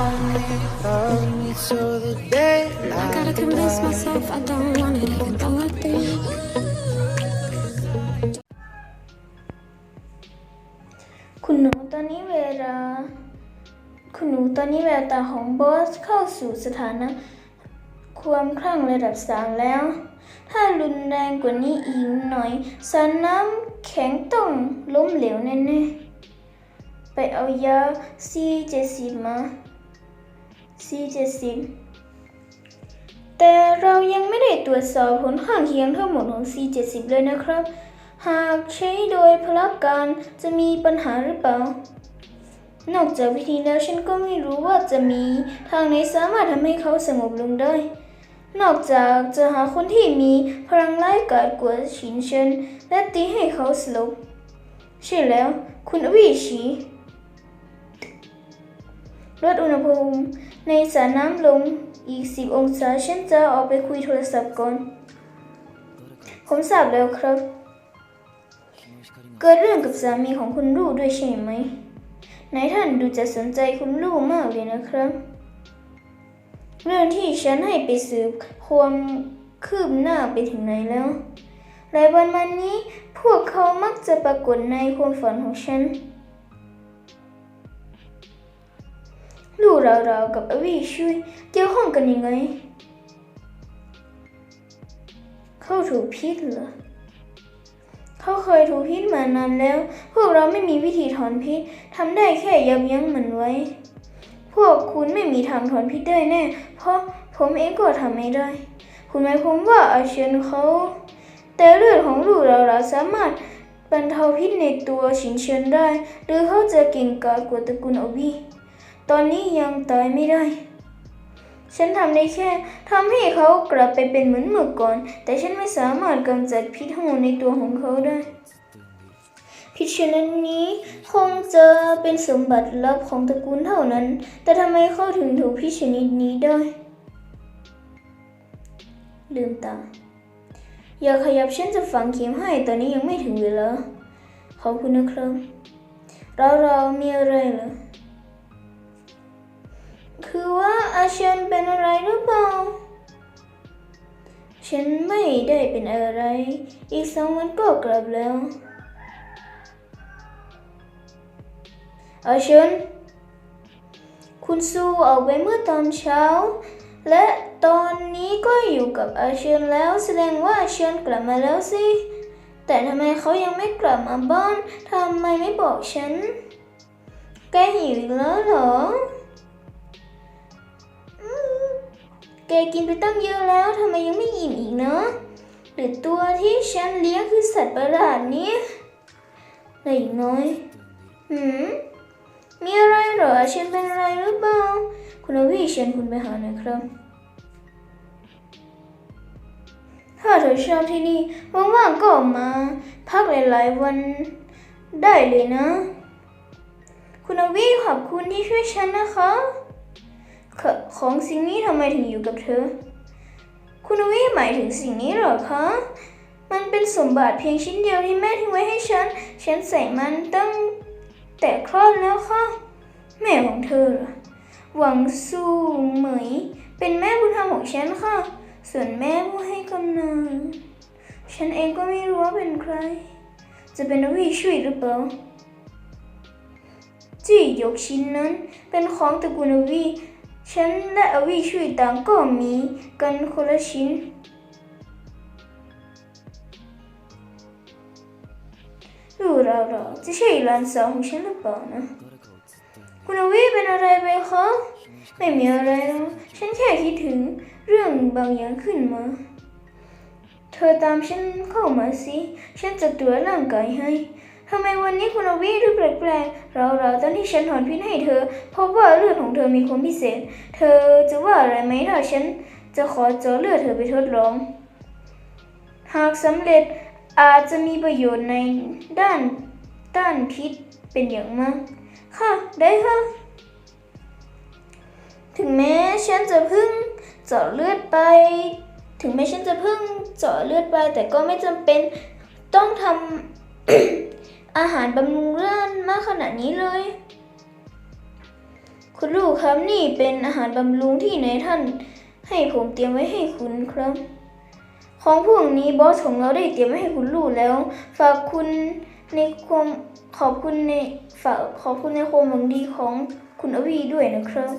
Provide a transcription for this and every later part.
Love me till the day I gotta convince myself I don't want it even though I do. คุณหนูตอนนี้เวลา คุณหนูตอนนี้แววตาของบอสเข้าสู่สถานะ ความคลั่งระดับสามแล้ว ถ้ารุนแรงกว่านี้อีกหน่อยสารน้ำแข็งต้องล้มเหลวแน่ๆไปเอายา C70 มา C70 แต่เรายังไม่ได้ตรวจสอบผลข้างเคียงทั้งหมดของ C70 เลยนะครับ หากใช้โดยพละการจะมีปัญหาหรือเปล่า นอกจากวิธีแล้วฉันก็ไม่รู้ว่าจะมีทางไหนสามารถทำให้เขาสงบลงได้ นอกจากจะหาคนที่มีพลังร้ายกาจกว่าชินเชินและตีให้เขาสลบ ใช่แล้ว คุณอวิชีลดอุณหภูมิ ในสระน้ำลงอีก10องศาฉันจะออกไปคุยโทรศัพท์ก่อน ผมทราบแล้วครับ เกิดเรื่องกับสามีของคุณลูกด้วยใช่ไหมนายท่านดูจะสนใจคุณลูกมากเลยนะครับ เรื่องที่ฉันให้ไปสืบความคืบหน้าไปถึงไหนแล้วหลายวันมานี้พวกเขามักจะปรากฏในความฝันของฉัน ลูกเราๆกับอวิชุยเกี่ยวข้องกันยังไง เขาถูกพิษเหรอเขาเคยถูกพิษมานานแล้ว พวกเราไม่มีวิธีถอนพิษทำได้แค่ยับยั้งมันไว้ พวกคุณไม่มีทางถอนพิษได้แน่ เพราะผมเองก็ทำไม่ได้ คุณหมายความว่าอาเชนเขา แต่เลือดของลูกเราเราสามารถบรรเทาพิษในตัวชินเชินได้ หรือเขาจะเก่งกาจกว่าตระกูลอบี ตอนนี้ยังตายไม่ได้ ฉันทำได้แค่ทำให้เขากลับไปเป็นเหมือนเมื่อก่อน แต่ฉันไม่สามารถกำจัดพิษทั้งหมดในตัวของเขาได้ พิษชนิดนี้คงจะเป็นสมบัติลับของตระกูลเท่านั้น แต่ทำไมเขาถึงถูกพิษชนิดนี้ได้ ลืมตา อย่าขยับฉันจะฝังเข็มให้ ตอนนี้ยังไม่ถึงเวลาขอบคุณนะครับเราเรามีอะไรเหรอ คือว่าอาเชนเป็นอะไรหรือเปล่า ฉันไม่ได้เป็นอะไร อีกสองวันก็กลับแล้วอาเชนคุณซูออกไปเมื่อตอนเช้า และตอนนี้ก็อยู่กับอาเชนแล้วแสดงว่าอาเชนกลับมาแล้วสิ แต่ทำไมเขายังไม่กลับมาบ้านทำไมไม่บอกฉัน แกหิวอีกแล้วเหรอ แกกินไปตั้งเยอะแล้วทำไมยังไม่อิ่มอีกเนาะหรือตัวที่ฉันเลี้ยงคือสัตว์ประหลาดนี่ยอะไรอีกน้อยหืมมีอะไรเหรอฉันเป็นอะไรหรือเปล่าคุณอวิเชิญคุณไปหาหน่อยครับ ถ้าเธอชอบที่นี่ว่างๆก็มา พักหลายๆวันได้เลยนะ คุณอวิขอบคุณที่ช่วยฉันนะคะ ขของสิ่งนี้ทำไมถึงอยู่กับเธอ คุณอวิหมายถึงสิ่งนี้เหรอคะ มันเป็นสมบัติเพียงชิ้นเดียวที่แม่ทิ้งไว้ให้ฉัน ฉันใส่มันตั้งแต่คลอดแล้วค่ะ แม่ของเธอเหรอหวังซูเหมย เป็นแม่บุญธรรมของฉันค่ะ ส่วนแม่ผู้ให้กำเนิด ฉันเองก็ไม่รู้ว่าเป็นใคร จะเป็นอวิชุยหรือเปล่าจี้ยกชิ้นนั้น เป็นของตระกูลอวี ฉันและอวีช่วยต่างก็มีกันคนละชิ้น รู้เราเราจะใช่หลานสาวของฉันหรือเปล่านะคุณอวีเป็นอะไรไปคะไม่มีอะไรหรอกฉันแค่คิดถึงเรื่องบางอย่างขึ้นมา เธอตามฉันเข้ามาสิ ฉันจะตรวจร่างกายให้ ทำไมวันนี้คุณอวีดูแปลกๆเราเราตอนที่ฉันถอนพิษให้เธอ เพราะว่าเลือดของเธอมีความพิเศษ เธอจะว่าอะไรไหมถ้าฉันจะขอเจาะเลือดเธอไปทดลอง หากสำเร็จอาจจะมีประโยชน์ในด้านต้านพิษเป็นอย่างมาก ค่ะได้ค่ะ ถึงแม้ฉันจะเพิ่งเจาะเลือดไป ถึงแม้ฉันจะเพิ่งเจาะเลือดไป แต่ก็ไม่จำเป็นต้องทำ อาหารบำรุงเลือดมากขนาดนี้เลยคคุณลูกครับนี่เป็นอาหารบำรุงที่นายท่าน ให้ผมเตรียมไว้ให้คุณครับ ของพวกนี้บอสของเราได้เตรียมไว้ให้คุณลูกแล้ว ฝากคุณในความขอบคุณในฝากขอบคุณในความหวังดีของคุณอวีด้วยนะครับ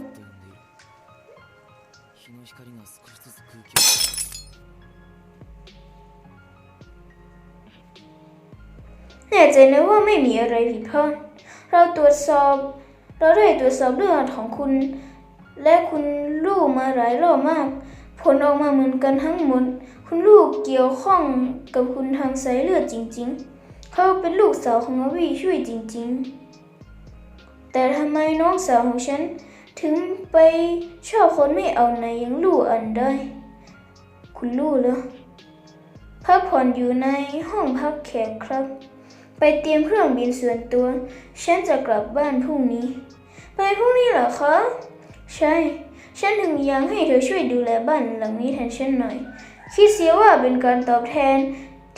แน่ใจนะว่าไม่มีอะไรผิดพลาดเราตรวจสอบ เราได้ตรวจสอบเรื่องของคุณ และคุณลูกมาหลายรอบมาก ผลออกมาเหมือนกันทั้งหมด คุณลูกเกี่ยวข้องกับคุณทางสายเลือดจริง ๆ เขาเป็นลูกสาวของอวีช่วยจริง ๆ แต่ทำไมน้องสาวของฉันถึงไปชอบคนไม่เอาไหนอย่างลูกอันได้ คุณลูกเหรอพักผ่อนอยู่ในห้องพักแขกครับ ไปเตรียมเครื่องบินส่วนตัว ฉันจะกลับบ้านพรุ่งนี้ ไปพรุ่งนี้เหรอคะ ใช่ ฉันถึงยังให้เธอช่วยดูแลบ้านหลังนี้แทนฉันหน่อย คิดเสียว่าเป็นการตอบแทน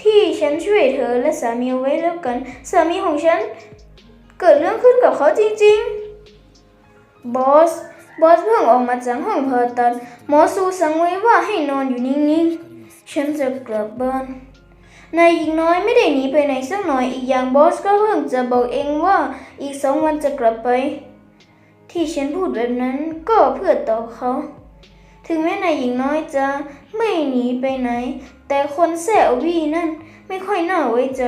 ที่ฉันช่วยเธอและสามีเอาไว้แล้วกัน สามีของฉันเกิดเรื่องขึ้นกับเขาจริงๆ บอส บอสเพิ่งออกมาจากห้องผ่าตัดหมอสูสั่งไว้ว่าให้นอนอยู่นิ่งๆ ฉันจะกลับบ้าน นายหญิงน้อยไม่ได้หนีไปไหนสักหน่อยอีกอย่างบอสก็เพิ่งจะบอกเองว่าอีกสองวันจะกลับไป ที่ฉันพูดแบบนั้นก็เพื่อต่อเขา ถึงแม้นายหญิงน้อยจะไม่หนีไปไหน แต่คนแซววี่นั่นไม่ค่อยน่าไว้ใจ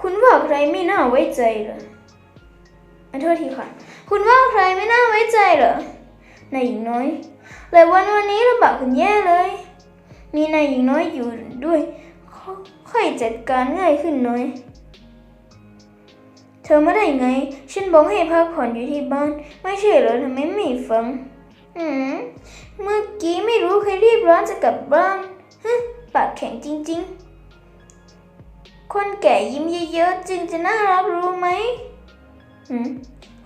คุณว่าใครไม่น่าไว้ใจเหรอขอโทษทีค่ะ คุณว่าใครไม่น่าไว้ใจเหรอนายหญิงน้อยหลายวันวันนี้ลำบากคุณแย่เลย มีนายหญิงน้อยอยู่ด้วย ค่อยจัดการง่ายขึ้นหน่อย เธอมาได้ไง ฉันบอกให้พักผ่อนอยู่ที่บ้าน ไม่ใช่เหรอทำไมไม่ฟัง อืม เมื่อกี้ไม่รู้ใครรีบร้อนจะกลับบ้านฮึปากแข็งจริง ๆ คนแก่ยิ้มเยอะๆ จึงจะน่ารักรู้ไหมอืม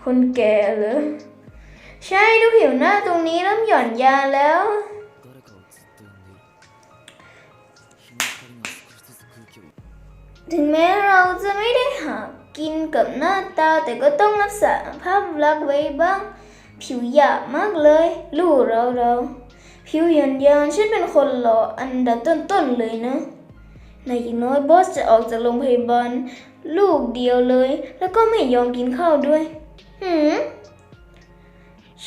คนแก่เหรอ ใช่ดูผิวหน้าตรงนี้เริ่มหย่อนยาแล้ว ถึงแม้เราจะไม่ได้หากินกับหน้าตาแต่ก็ต้องรักษาภาพลักษณ์ไว้บ้าง ผิวหยาบมากเลย ลูกเราเราผิวหยันยานฉันเป็นคนหล่ออันดับต้นๆเลยนะนายหญิงน้อยบอสจะออกจากโรงพยาบาลลูกเดียวเลย แล้วก็ไม่ยอมกินข้าวด้วย หืม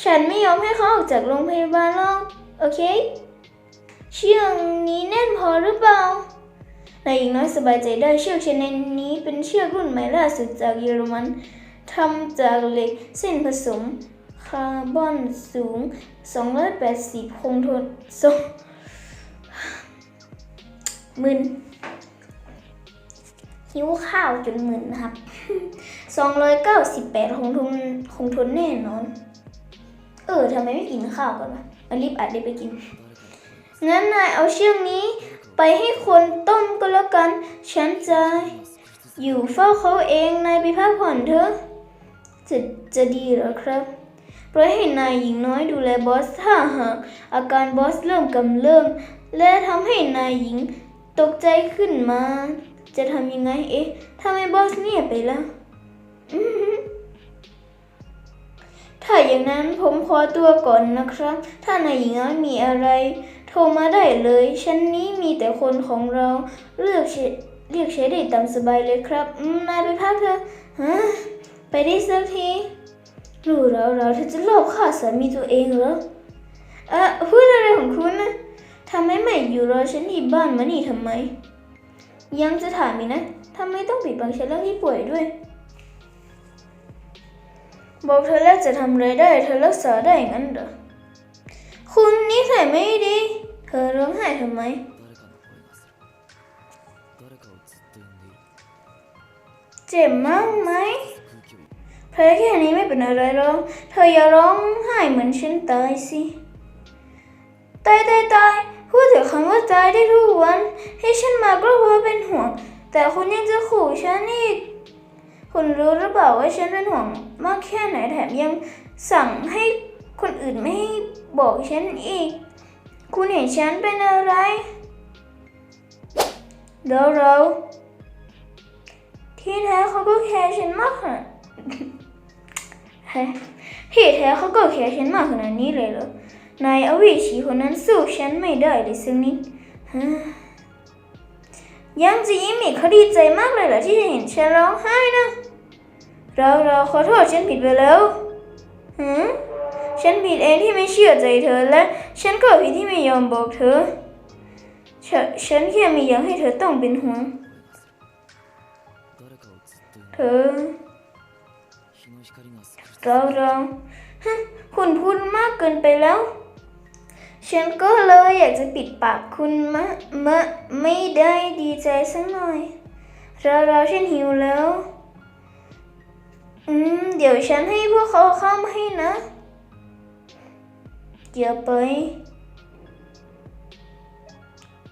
ฉันไม่ยอมให้เขาออกจากโรงพยาบาลหรอก โอเค เชือกนี้แน่นพอหรือเปล่า นายหญิงน้อยสบายใจได้เชือกชนิดนี้เป็นเชือกรุ่นใหม่ล่าสุดจากเยอรมันทำจากเหล็กเส้นผสมคาร์บอนสูง 280 คงทนสองมึนหิวข้าวจนมึนนะครับ 298 คงทนคงทนแน่นอน เออทำไมไม่กินข้าวกันวะมารีบอัดรีบไปกิน งั้นนายเอาเชือกนี้ ไปให้คนต้มก็แล้วกัน ฉันจะอยู่เฝ้าเขาเองนายไปพักผ่อนเถอะจะจะดีเหรอครับปล่อยให้นายหญิงน้อยดูแลบอสถ้าหากอาการบอสเริ่มกำเริบและทำให้นายหญิงตกใจขึ้นมา จะทำยังไงเอ๊ะทำไมบอสเงียบไปแล้วถ้าอย่างนั้นผมขอตัวก่อนนะครับ ถ้านายหญิงน้อยมีอะไร ทรมาได้เลย ชั้นนี้มีแต่คนของเราเลือกเรียกใช้ได้ตามสบายเลยครับนายไปพักเถอะฮะไปได้สักทีรู้แล้วเราเธอจะลอบฆ่าสามีตัวเองเหรอเอะพูดอะไรของคุณนะทำไมไม่อยู่รอฉันที่บ้านมานี่ทำไม ยังจะถามอีกนะทำไมต้องปิดบังฉันเรื่องที่ป่วยด้วย บอกเธอแล้วจะทำอะไรได้ เธอรักษาได้งั้นเหรอคุณนิสัยไม่ดี เธอร้องไห้ทำไมเจ็บมากไหมเพลงแค่นี้ไม่เป็นอะไรหรอกเธออย่าร้องไห้เหมือนฉันตายสิตายตายตายพูดถึงคำว่าตายได้ทุกวัน ให้ฉันมาก็เพราะเป็นห่วง แต่คุณยังจะขู่ฉันอีกคุณรู้หรือเปล่าว่าฉันเป็นห่วงมากแค่ไหนแถมยังสั่งให้คนอื่นไม่ให้บอกฉันอีก คุณเห็นฉันเป็นอะไรเดี๋ยวเราที่แท้เขาก็แคร์ฉันมากค่ะเฮ้ยที่แท้เขาก็แค่ฉันมากขนาดนี้เลยเหรอนายอวิชีคนนั้นสู้ฉันไม่ได้เลยสักนิดยังจะยิ้มอีกเขาดีใจมากเลยเหรอที่เห็นฉันร้องไห้นะ เราเราขอโทษฉันผิดไปแล้วหืม ฉันผิดเองที่ไม่เชื่อใจเธอและฉันก็ผิดที่ไม่ยอมบอกเธอ ฉันแค่มีอย่างให้เธอต้องเป็นห่วงเธอเราเราคุณพูดมากเกินไปแล้ว ฉันก็เลยอยากจะปิดปากคุณมะมะไม่ได้ดีใจสักหน่อย เราเราฉันหิวแล้ว อืม เดี๋ยวฉันให้พวกเขาเข้ามาให้นะ อย่าไป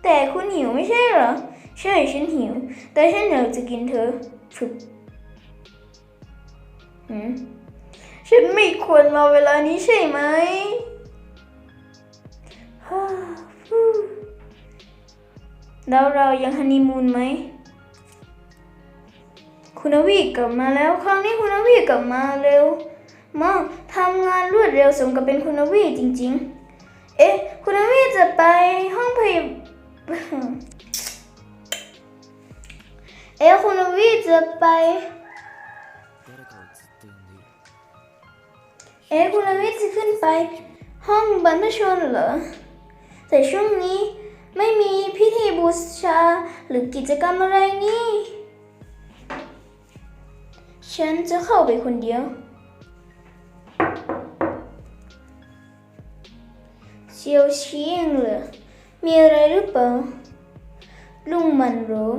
แต่คุณหิวไม่ใช่เหรอ ใช่ฉันหิว แต่ฉันอยากจะกินเธอฝึกหืมฉันไม่ควรมาเวลานี้ใช่ไหมฮ่าฟู่แล้วเรายังฮันนีมูนไหม คุณวีกลับมาแล้ว ครั้งนี้คุณวีกลับมาเร็ว มาก ทำงานรวดเร็วสมกับเป็นคุณวีจริง ๆ เอ๊ะ คุณวีจะไปห้องพยาเอ๊ะ คุณวีจะไปเอ๊ะคุณวิจะขึ้นไปห้องบรรพชนเหรอ แต่ช่วงนี้ไม่มีพิธีบูชาหรือกิจกรรมอะไรนี่ ฉันจะเข้าไปคนเดียว ซียวเชียงเหรอมีอะไรหรือเปล่าลุงมันรู้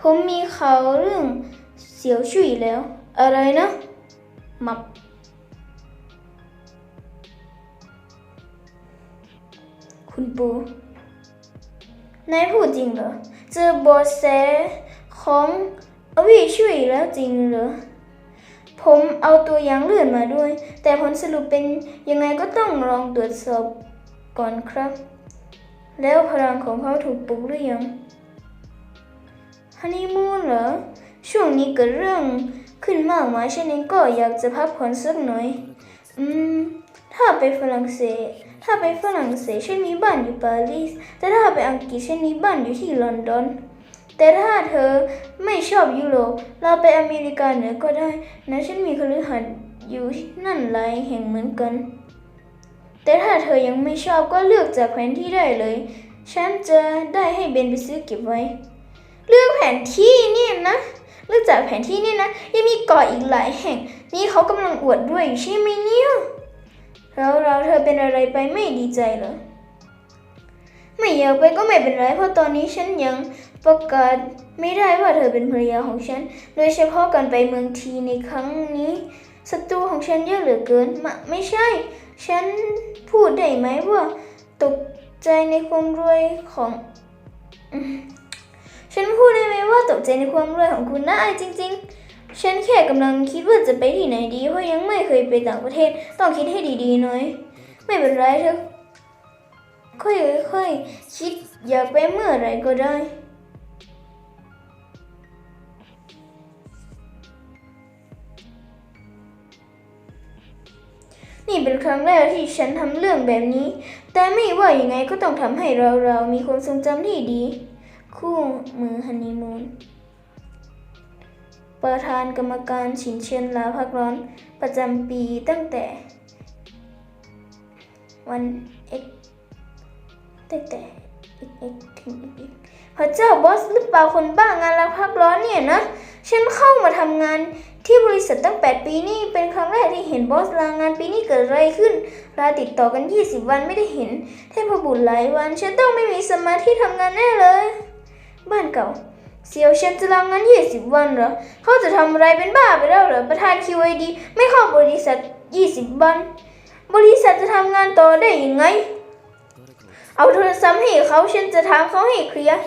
ผมมีข่าวเรื่องเสียวชุยแล้ว อะไรนะมับคุณปูนายพูดจริงเหรอ เจอเบอแสของอวิช่วยแล้วจริงเหรอ ผมเอาตัวอย่างเลือดมาด้วย แต่ผลสรุปเป็นยังไงก็ต้องลองตรวจสอบ ก่อนครับ แล้วพลังของเขาถูกปลุกหรือยังฮันนีมูนเหรอ ช่วงนี้เกิดเรื่องขึ้นมากมายฉันเองก็อยากจะพักผ่อนสักหน่อย อืม ถ้าไปฝรั่งเศส ถ้าไปฝรั่งเศสฉันมีบ้านอยู่ปารีส แต่ถ้าไปอังกฤษฉันมีบ้านอยู่ที่ลอนดอน แต่ถ้าเธอไม่ชอบยุโรป เราไปอเมริกาเหนือก็ได้นะฉันมีคฤหาสน์อยู่นั่นหลายแห่งเหมือนกัน แต่ถ้าเธอยังไม่ชอบก็เลือกจากแผนที่ได้เลย ฉันจะได้ให้เบนไปซื้อเก็บไว้ เลือกแผนที่นี่นะ เลือกจากแผนที่นี่นะ ยังมีเกาะอีกหลายแห่ง นี่เขากำลังอวดด้วยใช่ไหมเนี่ยแล้วเราเธอเป็นอะไรไปไม่ดีใจเหรอ ไม่อยากไปก็ไม่เป็นไร เพราะตอนนี้ฉันยังประกาศไม่ได้ว่าเธอเป็นภรรยาของฉัน โดยเฉพาะการไปเมืองทีในครั้งนี้ศัตรูของฉันเยอะเหลือเกินมะไม่ใช่ ฉัน พูดได้ไหมว่า ตกใจในความรวยของ ฉันพูดได้ไหมว่าตกใจในความรวยของคุณนะไอายจริง ๆ ฉันแค่กำลังคิดว่าจะไปที่ไหนดีเพราะยังไม่เคยไปต่างประเทศต้องคิดให้ดีๆหน่อย ไม่เป็นไรเธอค่อยๆคิดอยากไปเมื่อไรก็ได้ นี่เป็นครั้งแรกที่ฉันทำเรื่องแบบนี้ แต่ไม่ว่ายังไงก็ต้องทำให้เราเรามีความทรงจำที่ดี คู่มือฮันนีมูนประธานกรรมการชินเชียนลาพักร้อน ประจำปีตั้งแต่ วันเอ็กตั้งแต่เอกเอ็กถึงเอ็กพระเจ้าบอสหรือเปล่าคนบ้างานลาพักร้อนเนี่ยนะ ฉันเข้ามาทำงาน ที่บริษัทตั้ง 8 ปีนี่เป็นครั้งแรกที่เห็นบอสลางานปีนี้เกิดอะไรขึ้นลาติดต่อกัน 20 วันไม่ได้เห็น เทพบุตรหลายวันฉันต้องไม่มีสมาธิทำงานแน่เลย บ้านเก่าเซียวเชนจะลางงาน 20 วันเหรอ เขาจะทำอะไรเป็นบ้าไปแล้วเหรอ ประธานคีวีดีไม่เข้าบริษัท 20 วัน บริษัทจะทำงานต่อได้ยังไง เอาโทรศัพท์ให้เขาฉันจะถามเขาให้เคลียร์